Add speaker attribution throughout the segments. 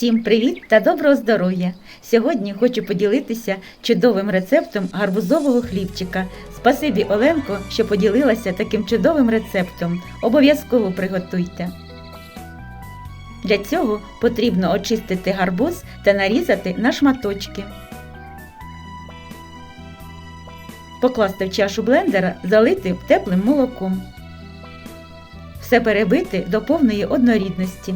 Speaker 1: Всім привіт та доброго здоров'я! Сьогодні хочу поділитися чудовим рецептом гарбузового хлібчика. Спасибі Оленко, що поділилася таким чудовим рецептом. Обов'язково приготуйте. Для цього потрібно очистити гарбуз та нарізати на шматочки. Покласти в чашу блендера, залити теплим молоком. Все перебити до повної однорідності.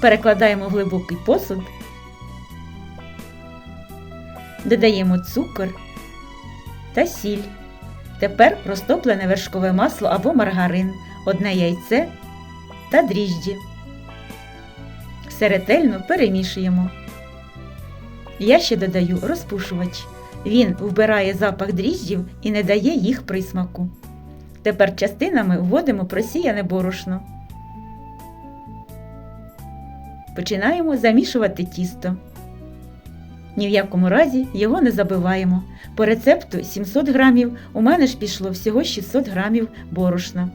Speaker 1: Перекладаємо в глибокий посуд, додаємо цукор та сіль. Тепер розтоплене вершкове масло або маргарин, одне яйце та дріжджі. Все ретельно перемішуємо. Я ще додаю розпушувач. Він вбирає запах дріжджів і не дає їх присмаку. Тепер частинами вводимо просіяне борошно. Починаємо замішувати тісто. Ні в якому разі його не забиваємо. По рецепту 700 грамів, у мене ж пішло всього 600 грамів борошна.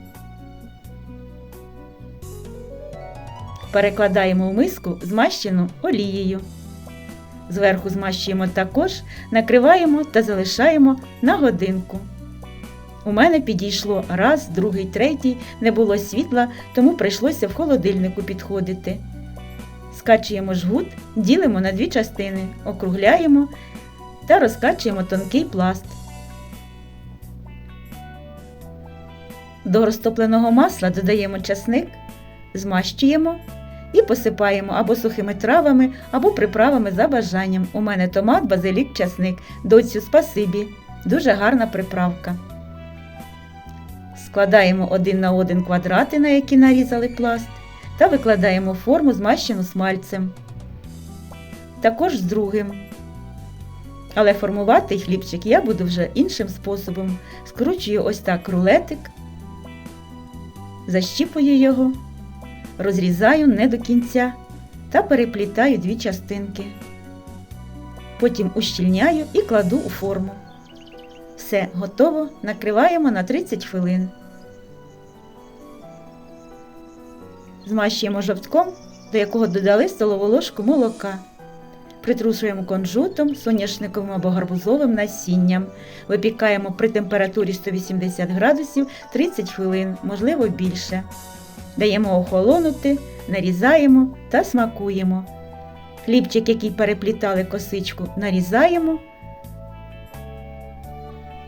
Speaker 1: Перекладаємо в миску змащену олією. Зверху змащуємо також, накриваємо та залишаємо на годинку. У мене підійшло раз, другий, третій, не було світла, тому прийшлося в холодильнику підходити. Скачуємо жгут, ділимо на дві частини, округляємо та розкачуємо тонкий пласт. До розтопленого масла додаємо часник, змащуємо і посипаємо або сухими травами, або приправами за бажанням. У мене томат, базилік, часник. Доцю спасибі. Дуже гарна приправка. Складаємо один на один квадрати, на які нарізали пласт та викладаємо форму змащену смальцем. Також з другим. Але формувати хлібчик я буду вже іншим способом. Скручую ось так рулетик, защіпую його, розрізаю не до кінця та переплітаю дві частинки. Потім ущільняю і кладу у форму. Все готово, накриваємо на 30 хвилин. Змащуємо жовтком, до якого додали столову ложку молока. Притрушуємо конжутом, соняшниковим або гарбузовим насінням. Випікаємо при температурі 180 градусів 30 хвилин, можливо більше. Даємо охолонути, нарізаємо та смакуємо. Хлібчик, який переплітали косичку, нарізаємо.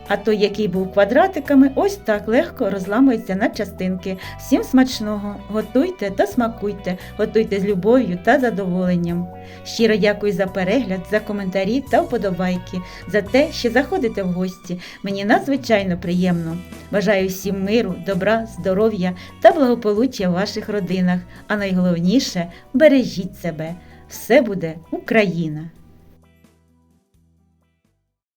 Speaker 1: А той, який був квадратиками, ось так легко розламується на частинки. Всім смачного! Готуйте та смакуйте, готуйте з любов'ю та задоволенням. Щиро дякую за перегляд, за коментарі та вподобайки, за те, що заходите в гості. Мені надзвичайно приємно. Бажаю всім миру, добра, здоров'я та благополуччя в ваших родинах. А найголовніше бережіть себе. Все буде Україна!